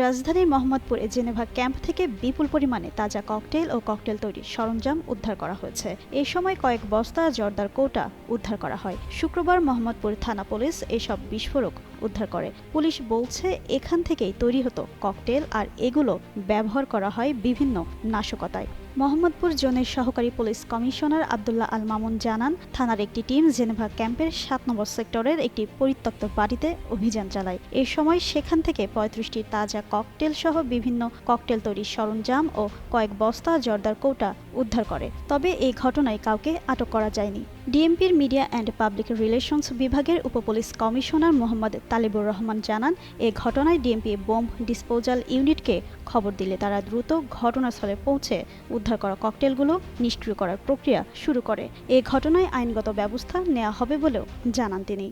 রাজধানীর মোহাম্মদপুরে Geneva camp থেকে বিপুল পরিমাণে তাজা ককটেল ও ককটেল তৈরির সরঞ্জাম উদ্ধার করা হয়েছে। এই সময় কয়েক বস্তা জর্দার কোটা উদ্ধার করা হয়। শুক্রবার মোহাম্মদপুর থানা পুলিশ এসব বিস্ফোরক উদ্ধার করে। পুলিশ বলছে, এখান থেকেই তৈরি হতো ককটেল আর এগুলো ব্যবহার করা হয় বিভিন্ন নাশকতায়। মোহাম্মদপুর জোনের সহকারী পুলিশ কমিশনার আবদুল্লাহ আল মামুন জানান, থানার একটি টিম জেনেভা ক্যাম্পের সাত নম্বর সেক্টরের একটি পরিত্যক্ত বাড়িতে অভিযান চালায়। এ সময় সেখান থেকে পঁয়ত্রিশটি তাজা ককটেল সহ বিভিন্ন ককটেল তৈরির সরঞ্জাম ও কয়েক বস্তা জর্দার কৌটা উদ্ধার করে। তবে এই ঘটনায় কাউকে আটক করা যায়নি। ডিএমপির মিডিয়া অ্যান্ড পাবলিক রিলেশনস বিভাগের উপপুলিশ কমিশনার মোহাম্মদ তালিবুর রহমান জানান, এ ঘটনায় ডিএমপি বোম ডিসপোজাল ইউনিটকে খবর দিলে তারা দ্রুত ঘটনাস্থলে পৌঁছে উদ্ধার করা ককটেলগুলো নিষ্ক্রিয় করার প্রক্রিয়া শুরু করে। এ ঘটনায় আইনগত ব্যবস্থা নেওয়া হবে বলেও জানান তিনি।